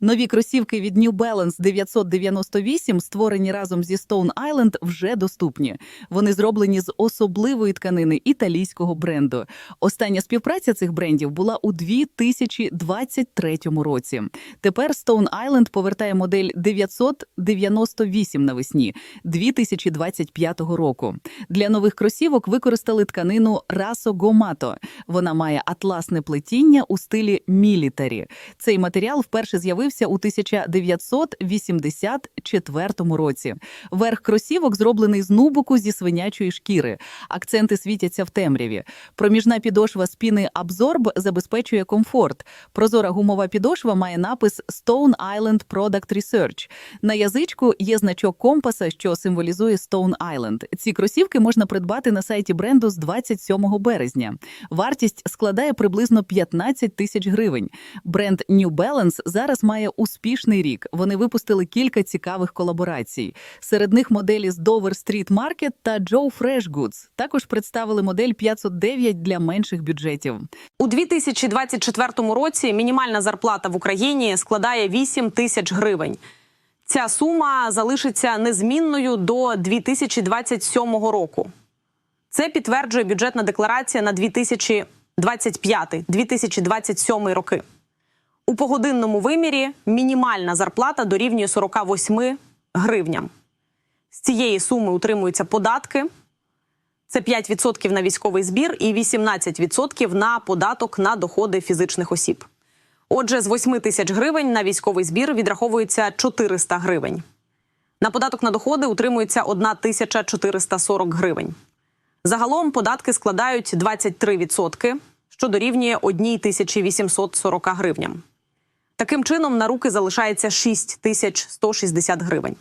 Нові кросівки від New Balance 998, створені разом зі Stone Island, вже доступні. Вони зроблені з особливої тканини італійського бренду. Остання співпраця цих брендів була у 2023 році. Тепер Stone Island повертає модель 998 навесні 2025 року. Для нових кросівок використали тканину Raso Gomato. Вона має атласне плетіння у стилі мілітарі. Цей матеріал вперше з'явився у 1984 році. Верх кросівок зроблений з нубуку зі свинячої шкіри. Акценти світяться в темряві. Проміжна підошва спіни Absorb забезпечує комфорт. Прозора гумова підошва має напис Stone Island Product Research. На язичку є значок компаса, що символізує Stone Island. Ці кросівки можна придбати на сайті бренду з 27 березня. Вартість складає приблизно 15 тисяч гривень. Бренд New Balance зараз має успішний рік. Вони випустили кілька цікавих колаборацій. Серед них моделі з Dover Street Market та Joe Fresh Goods. Також представили модель 509 для менших бюджетів. У 2024 році мінімальна зарплата в Україні складає 8 тисяч гривень. Ця сума залишиться незмінною до 2027 року. Це підтверджує бюджетна декларація на 2025-2027 роки. У погодинному вимірі мінімальна зарплата дорівнює 48 гривням. З цієї суми утримуються податки. Це 5% на військовий збір і 18% на податок на доходи фізичних осіб. Отже, з 8 тисяч гривень на військовий збір відраховується 400 гривень. На податок на доходи утримується 1440 гривень. Загалом податки складають 23%, що дорівнює 1840 гривням. Таким чином, на руки залишається 6160 гривень.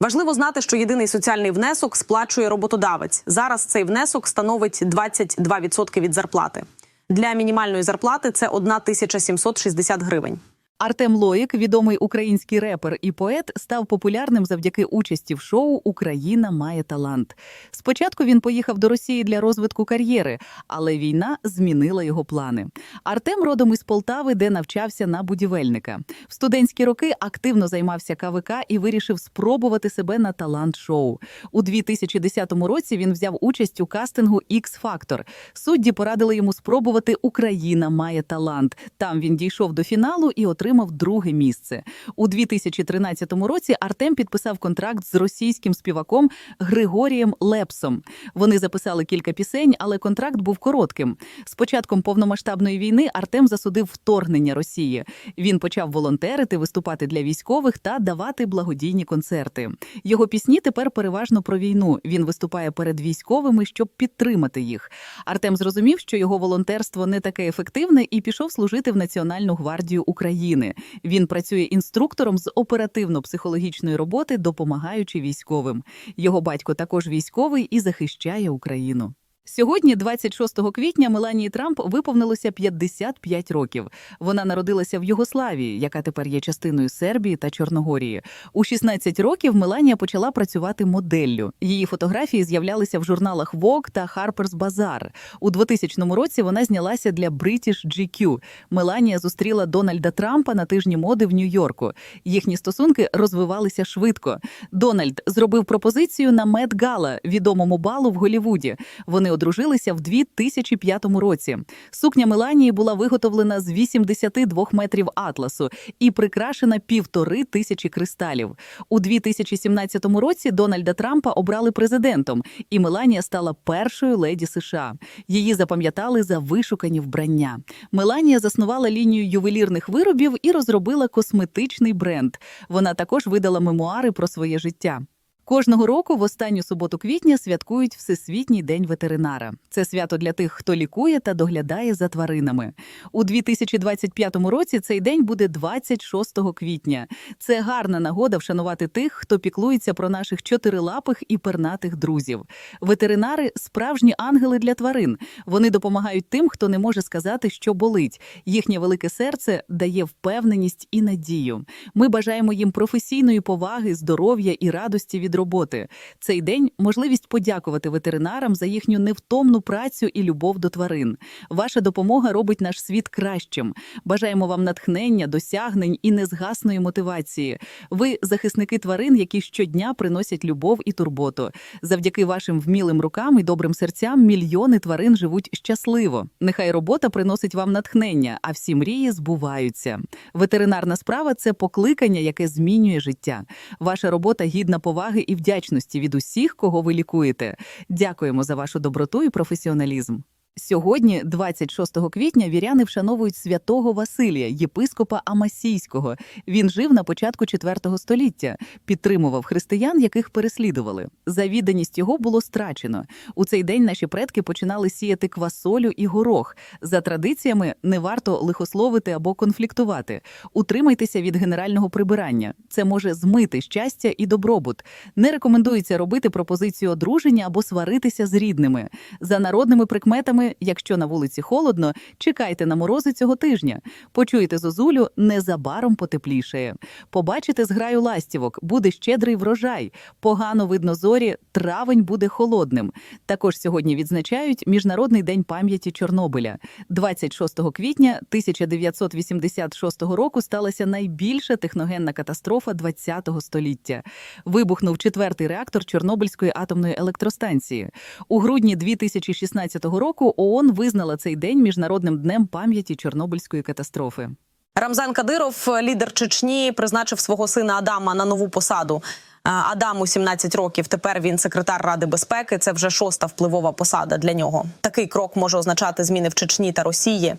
Важливо знати, що єдиний соціальний внесок сплачує роботодавець. Зараз цей внесок становить 22% від зарплати. Для мінімальної зарплати це 1760 гривень. Артем Лоїк, відомий український репер і поет, став популярним завдяки участі в шоу Україна має талант. Спочатку він поїхав до Росії для розвитку кар'єри, але війна змінила його плани. Артем родом із Полтави, де навчався на будівельника. В студентські роки активно займався КВК і вирішив спробувати себе на талант-шоу. У 2010 році він взяв участь у кастингу X Factor. Судді порадили йому спробувати Україна має талант. Там він дійшов до фіналу і отримав друге місце. У 2013 році Артем підписав контракт з російським співаком Григорієм Лепсом. Вони записали кілька пісень, але контракт був коротким. З початком повномасштабної війни Артем засудив вторгнення Росії. Він почав волонтерити, виступати для військових та давати благодійні концерти. Його пісні тепер переважно про війну. Він виступає перед військовими, щоб підтримати їх. Артем зрозумів, що його волонтерство не таке ефективне, і пішов служити в Національну гвардію України. Він працює інструктором з оперативно-психологічної роботи, допомагаючи військовим. Його батько також військовий і захищає Україну. Сьогодні, 26 квітня, Меланії Трамп виповнилося 55 років. Вона народилася в Югославії, яка тепер є частиною Сербії та Чорногорії. У 16 років Меланія почала працювати моделлю. Її фотографії з'являлися в журналах Vogue та Harper's Bazaar. У 2000 році вона знялася для British GQ. Меланія зустріла Дональда Трампа на тижні моди в Нью-Йорку. Їхні стосунки розвивалися швидко. Дональд зробив пропозицію на Мед Гала, відомому балу в Голлівуді. Вони одружилися в 2005 році. Сукня Меланії була виготовлена з 82 метрів атласу і прикрашена півтори тисячі кристалів. У 2017 році Дональда Трампа обрали президентом, і Меланія стала першою леді США. Її запам'ятали за вишукані вбрання. Меланія заснувала лінію ювелірних виробів і розробила косметичний бренд. Вона також видала мемуари про своє життя. Кожного року в останню суботу квітня святкують Всесвітній день ветеринара. Це свято для тих, хто лікує та доглядає за тваринами. У 2025 році цей день буде 26 квітня. Це гарна нагода вшанувати тих, хто піклується про наших чотирилапих і пернатих друзів. Ветеринари справжні ангели для тварин. Вони допомагають тим, хто не може сказати, що болить. Їхнє велике серце дає впевненість і надію. Ми бажаємо їм професійної поваги, здоров'я і радості від роботи. Цей день можливість подякувати ветеринарам за їхню невтомну працю і любов до тварин. Ваша допомога робить наш світ кращим. Бажаємо вам натхнення, досягнень і незгасної мотивації. Ви захисники тварин, які щодня приносять любов і турботу. Завдяки вашим вмілим рукам і добрим серцям мільйони тварин живуть щасливо. Нехай робота приносить вам натхнення, а всі мрії збуваються. Ветеринарна справа це покликання, яке змінює життя. Ваша робота гідна поваги і вдячності від усіх, кого ви лікуєте. Дякуємо за вашу доброту і професіоналізм. Сьогодні, 26 квітня, віряни вшановують святого Василія, єпископа Амасійського. Він жив на початку IV століття, підтримував християн, яких переслідували. За відданість його було страчено. У цей день наші предки починали сіяти квасолю і горох. За традиціями не варто лихословити або конфліктувати. Утримайтеся від генерального прибирання. Це може змити щастя і добробут. Не рекомендується робити пропозицію одруження або сваритися з рідними. За народними прикметами, якщо на вулиці холодно, чекайте на морози цього тижня. Почуєте зозулю, незабаром потеплішає. Побачите зграю ластівок, буде щедрий врожай. Погано видно зорі, травень буде холодним. Також сьогодні відзначають Міжнародний день пам'яті Чорнобиля. 26 квітня 1986 року сталася найбільша техногенна катастрофа ХХ століття. Вибухнув четвертий реактор Чорнобильської атомної електростанції. У грудні 2016 року ООН визнала цей день міжнародним днем пам'яті Чорнобильської катастрофи. Рамзан Кадиров, лідер Чечні, призначив свого сина Адама на нову посаду. Е, Адаму 17 років. Тепер він секретар Ради безпеки. Це вже шоста впливова посада для нього. Такий крок може означати зміни в Чечні та Росії.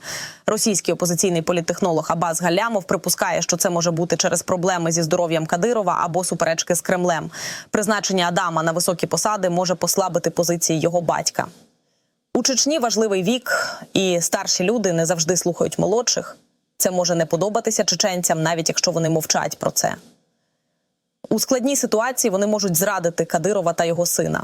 Російський опозиційний політтехнолог Абаз Галямов припускає, що це може бути через проблеми зі здоров'ям Кадирова або суперечки з Кремлем. Призначення Адама на високі посади може послабити позиції його батька. У Чечні важливий вік, і старші люди не завжди слухають молодших. Це може не подобатися чеченцям, навіть якщо вони мовчать про це. У складній ситуації вони можуть зрадити Кадирова та його сина.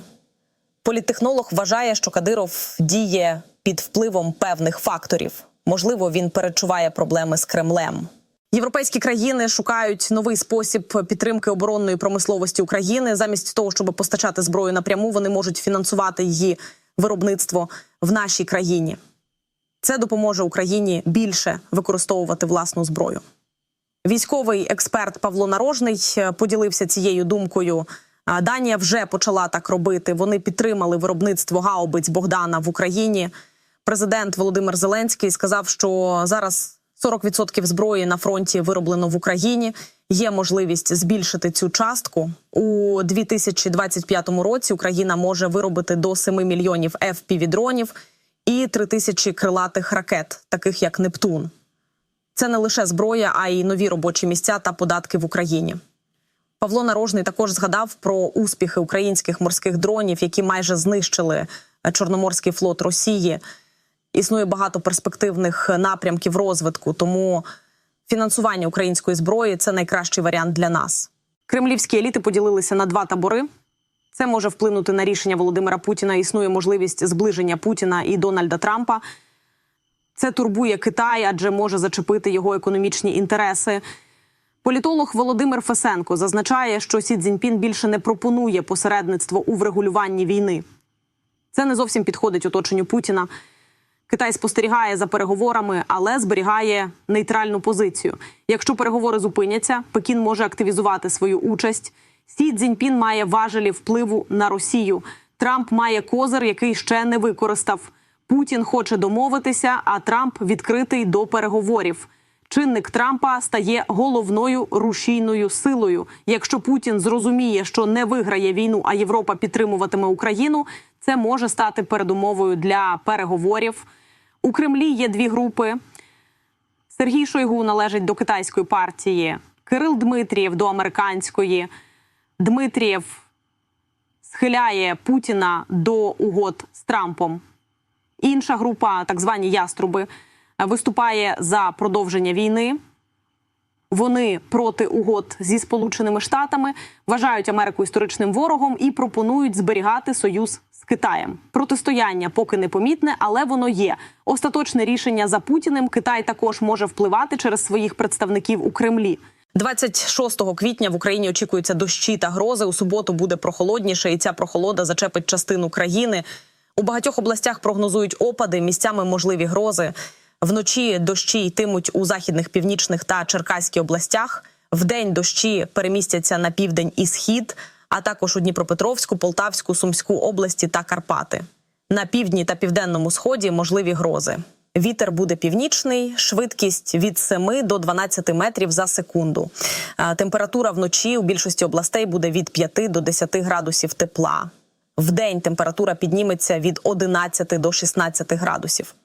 Політтехнолог вважає, що Кадиров діє під впливом певних факторів. Можливо, він перечуває проблеми з Кремлем. Європейські країни шукають новий спосіб підтримки оборонної промисловості України. Замість того, щоб постачати зброю напряму, вони можуть фінансувати її виробництво в нашій країні. Це допоможе Україні більше використовувати власну зброю. Військовий експерт Павло Нарожний е, поділився цією думкою. Данія вже почала так робити. Вони підтримали виробництво гаубиць Богдана в Україні. Президент Володимир Зеленський сказав, що зараз 40% зброї на фронті вироблено в Україні. Є можливість збільшити цю частку у 2025 році. Україна може виробити до 7 мільйонів FPV-дронів і 3 тисячі крилатих ракет, таких як Нептун. Це не лише зброя, а й нові робочі місця та податки в Україні. Павло Нарожний також згадав про успіхи українських морських дронів, які майже знищили Чорноморський флот Росії. Існує багато перспективних напрямків розвитку, тому фінансування української зброї це найкращий варіант для нас. Кремлівські еліти поділилися на два табори. Це може вплинути на рішення Володимира Путіна. Існує можливість зближення Путіна і Дональда Трампа. Це турбує Китай, адже може зачепити його економічні інтереси. Політолог Володимир Фесенко зазначає, що Сі Цзіньпін більше не пропонує посередництво у врегулюванні війни. Це не зовсім підходить оточенню Путіна. Китай спостерігає за переговорами, але зберігає нейтральну позицію. Якщо переговори зупиняться, Пекін може активізувати свою участь. Сі Цзіньпін має важелі впливу на Росію. Трамп має козир, який ще не використав. Путін хоче домовитися, а Трамп відкритий до переговорів. Чинник Трампа стає головною рушійною силою. Якщо Путін зрозуміє, що не виграє війну, а Європа підтримуватиме Україну, це може стати передумовою для переговорів. У Кремлі є дві групи. Сергій Шойгу належить до китайської партії, Кирил Дмитрієв до американської. Дмитрієв схиляє Путіна до угод з Трампом. Інша група, так звані яструби, виступає за продовження війни. Вони проти угод зі Сполученими Штатами вважають Америку історичним ворогом і пропонують зберігати союз з Китаєм. Протистояння поки непомітне, але воно є. Остаточне рішення за Путіним Китай також може впливати через своїх представників у Кремлі. 26 квітня в Україні очікуються дощі та грози. У суботу буде прохолодніше, і ця прохолода зачепить частину країни. У багатьох областях прогнозують опади, місцями можливі грози. Вночі дощі йтимуть у західних, північних та черкаській областях. Вдень дощі перемістяться на південь і схід, а також у Дніпропетровську, Полтавську, Сумську області та Карпати. На півдні та південному сході можливі грози. Вітер буде північний, швидкість від 7 до 12 метрів за секунду. Температура вночі у більшості областей буде від 5 до 10 градусів тепла. Вдень температура підніметься від 11 до 16 градусів.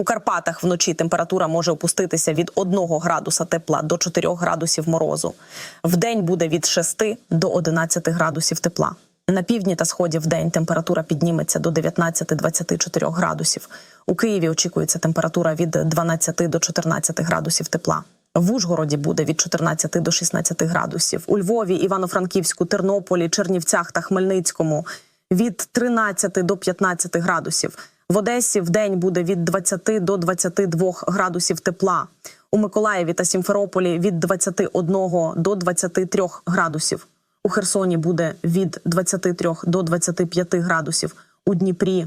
У Карпатах вночі температура може опуститися від 1 градуса тепла до 4 градусів морозу. Вдень буде від 6 до 11 градусів тепла. На півдні та сході вдень температура підніметься до 19-24 градусів. У Києві очікується температура від 12 до 14 градусів тепла. В Ужгороді буде від 14 до 16 градусів. У Львові, Івано-Франківську, Тернополі, Чернівцях та Хмельницькому від 13 до 15 градусів. В Одесі в день буде від 20 до 22 градусів тепла. У Миколаєві та Сімферополі від 21 до 23 градусів. У Херсоні буде від 23 до 25 градусів. У Дніпрі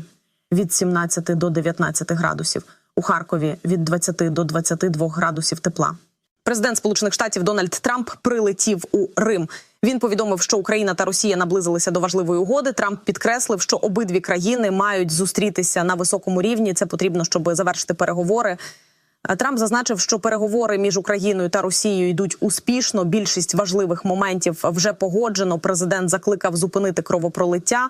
від 17 до 19 градусів. У Харкові від 20 до 22 градусів тепла. Президент Сполучених Штатів Дональд Трамп прилетів у Рим. Він повідомив, що Україна та Росія наблизилися до важливої угоди. Трамп підкреслив, що обидві країни мають зустрітися на високому рівні. Це потрібно, щоб завершити переговори. А Трамп зазначив, що переговори між Україною та Росією йдуть успішно. Більшість важливих моментів вже погоджено. Президент закликав зупинити кровопролиття.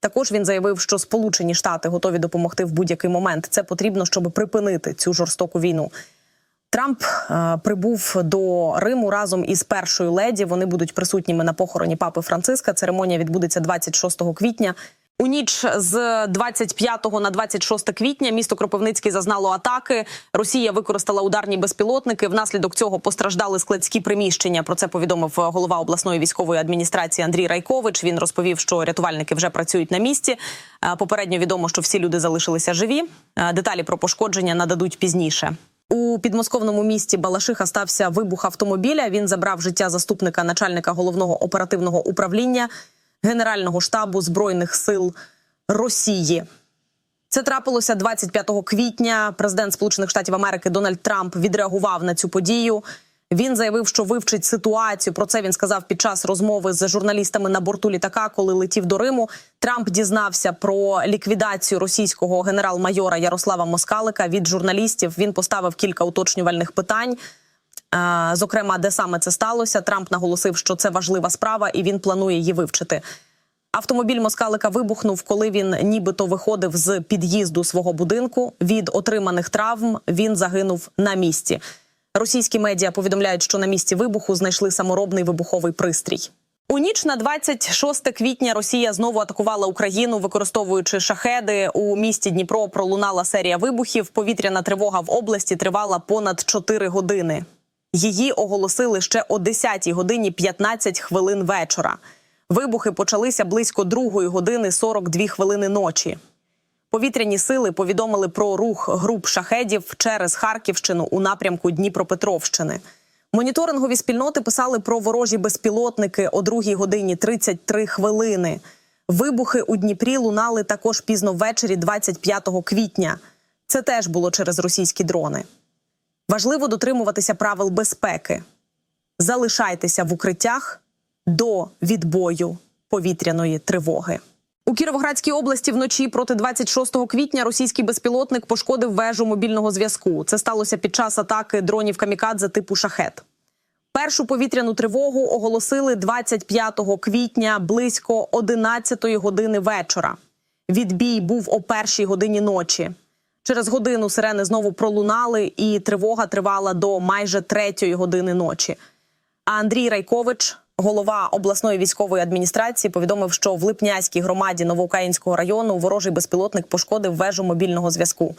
Також він заявив, що Сполучені Штати готові допомогти в будь-який момент. Це потрібно, щоб припинити цю жорстоку війну. Трамп е, прибув до Риму разом із першою леді. Вони будуть присутніми на похороні папи Франциска. Церемонія відбудеться 26 квітня. У ніч з 25 на 26 квітня місто Кропивницький зазнало атаки. Росія використала ударні безпілотники. Внаслідок цього постраждали складські приміщення. Про це повідомив голова обласної військової адміністрації Андрій Райкович. Він розповів, що рятувальники вже працюють на місці. Е, Попередньо відомо, що всі люди залишилися живі. Е, Деталі про пошкодження нададуть пізніше. У підмосковному місті Балашиха стався вибух автомобіля. Він забрав життя заступника начальника головного оперативного управління Генерального штабу збройних сил Росії. Це трапилося 25 квітня. Президент Сполучених Штатів Америки Дональд Трамп відреагував на цю подію. Він заявив, що вивчить ситуацію. Про це він сказав під час розмови з журналістами на борту літака, коли летів до Риму. Трамп дізнався про ліквідацію російського генерал-майора Ярослава Москалика від журналістів. Він поставив кілька уточнювальних питань. Зокрема, де саме це сталося. Трамп наголосив, що це важлива справа, і він планує її вивчити. Автомобіль Москалика вибухнув, коли він нібито виходив з під'їзду свого будинку. Від отриманих травм він загинув на місці. Російські медіа повідомляють, що на місці вибуху знайшли саморобний вибуховий пристрій. У ніч на 26 квітня Росія знову атакувала Україну, використовуючи шахеди. У місті Дніпро пролунала серія вибухів. Повітряна тривога в області тривала понад 4 години. Її оголосили ще о 10 годині 15 хвилин вечора. Вибухи почалися близько 2 години 42 хвилини ночі. Повітряні сили повідомили про рух груп шахедів через Харківщину у напрямку Дніпропетровщини. Моніторингові спільноти писали про ворожі безпілотники о 2 годині 33 хвилини. Вибухи у Дніпрі лунали також пізно ввечері 25 квітня. Це теж було через російські дрони. Важливо дотримуватися правил безпеки. Залишайтеся в укриттях до відбою повітряної тривоги. У Кіровоградській області вночі проти 26 квітня російський безпілотник пошкодив вежу мобільного зв'язку. Це сталося під час атаки дронів камікадзе типу шахет. Першу повітряну тривогу оголосили 25 квітня близько 11 години вечора. Відбій був о першій годині ночі. Через годину сирени знову пролунали, і тривога тривала до майже третьої години ночі. А Андрій Райкович, голова обласної військової адміністрації, повідомив, що в Липняській громаді Новоукраїнського району ворожий безпілотник пошкодив вежу мобільного зв'язку.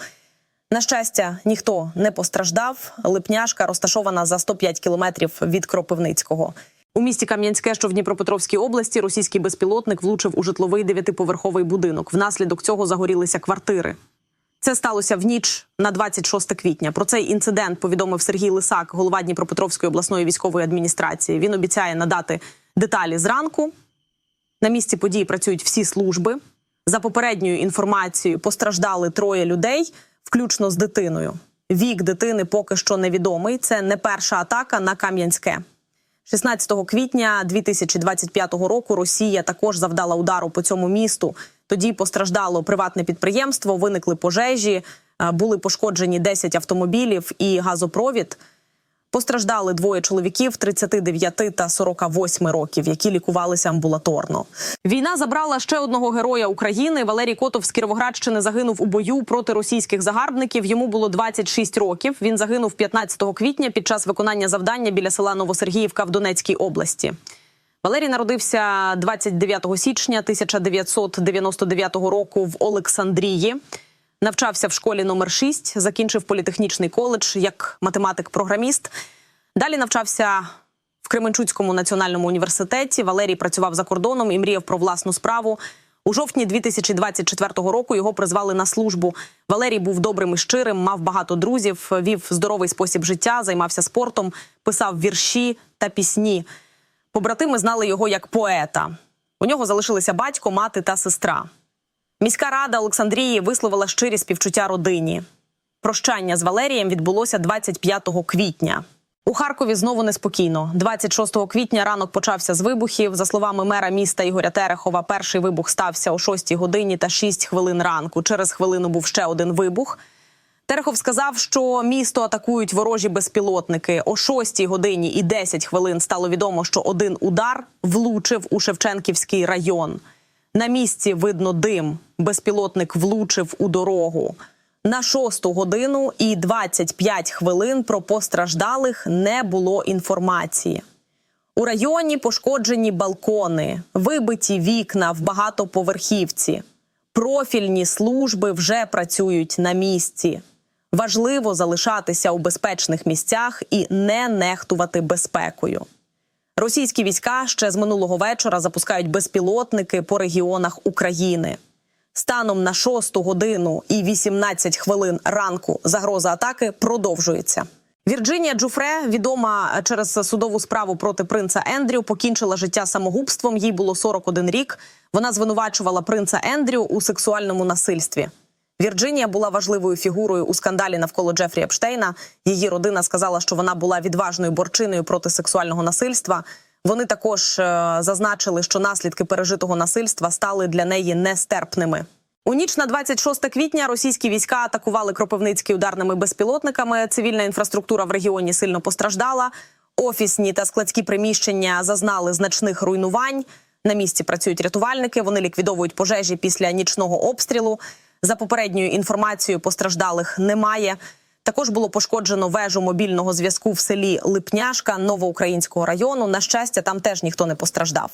На щастя, ніхто не постраждав. Липняшка розташована за 105 кілометрів від Кропивницького. У місті Кам'янське, що в Дніпропетровській області, російський безпілотник влучив у житловий дев'ятиповерховий будинок. Внаслідок цього загорілися квартири. Це сталося в ніч на 26 квітня. Про цей інцидент повідомив Сергій Лисак, голова Дніпропетровської обласної військової адміністрації. Він обіцяє надати деталі зранку. На місці події працюють всі служби. За попередньою інформацією, постраждали троє людей, включно з дитиною. Вік дитини поки що невідомий. Це не перша атака на Кам'янське. 16 квітня 2025 року Росія також завдала удару по цьому місту. Тоді постраждало приватне підприємство, виникли пожежі, е, були пошкоджені 10 автомобілів і газопровід. Постраждали двоє чоловіків 39 та 48 років, які лікувалися амбулаторно. Війна забрала ще одного героя України. Валерій Котов з Кіровоградщини загинув у бою проти російських загарбників. Йому було 26 років. Він загинув 15 квітня під час виконання завдання біля села Новосергіївка в Донецькій області. Валерій народився 29 січня 1999 року в Олександрії. Навчався в школі номер 6, закінчив політехнічний коледж як математик-програміст. Далі навчався в Кременчуцькому національному університеті. Валерій працював за кордоном і мріяв про власну справу. У жовтні 2024 року його призвали на службу. Валерій був добрим і щирим, мав багато друзів, вів здоровий спосіб життя, займався спортом, писав вірші та пісні. Побратими знали його як поета. У нього залишилися батько, мати та сестра. Міська рада Олександрії висловила щирі співчуття родині. Прощання з Валерієм відбулося 25 квітня. У Харкові знову неспокійно. 26 квітня ранок почався з вибухів. За словами мера міста Ігоря Терехова, перший вибух стався о 6 годині та 6 хвилин ранку. Через хвилину був ще один вибух. Терехов сказав, що місто атакують ворожі безпілотники. О 6 годині і 10 хвилин стало відомо, що один удар влучив у Шевченківський район. На місці видно дим. Безпілотник влучив у дорогу. На шосту годину і 25 хвилин про постраждалих не було інформації. У районі пошкоджені балкони, вибиті вікна в багатоповерхівці. Профільні служби вже працюють на місці. Важливо залишатися у безпечних місцях і не нехтувати безпекою. Російські війська ще з минулого вечора запускають безпілотники по регіонах України. Станом на 6 годину і 18 хвилин ранку загроза атаки продовжується. Вірджинія Джуфре, відома через судову справу проти принца Ендрю, покінчила життя самогубством. Їй було 41 рік. Вона звинувачувала принца Ендрю у сексуальному насильстві. Вірджинія була важливою фігурою у скандалі навколо Джефрі Епштейна. Її родина сказала, що вона була відважною борчиною проти сексуального насильства. Вони також е, зазначили, що наслідки пережитого насильства стали для неї нестерпними. У ніч на 26 квітня російські війська атакували Кропивницький ударними безпілотниками. Цивільна інфраструктура в регіоні сильно постраждала. Офісні та складські приміщення зазнали значних руйнувань. На місці працюють рятувальники. Вони ліквідовують пожежі після нічного обстрілу. За попередньою інформацією, постраждалих немає. Також було пошкоджено вежу мобільного зв'язку в селі Липняшка Новоукраїнського району. На щастя, там теж ніхто не постраждав.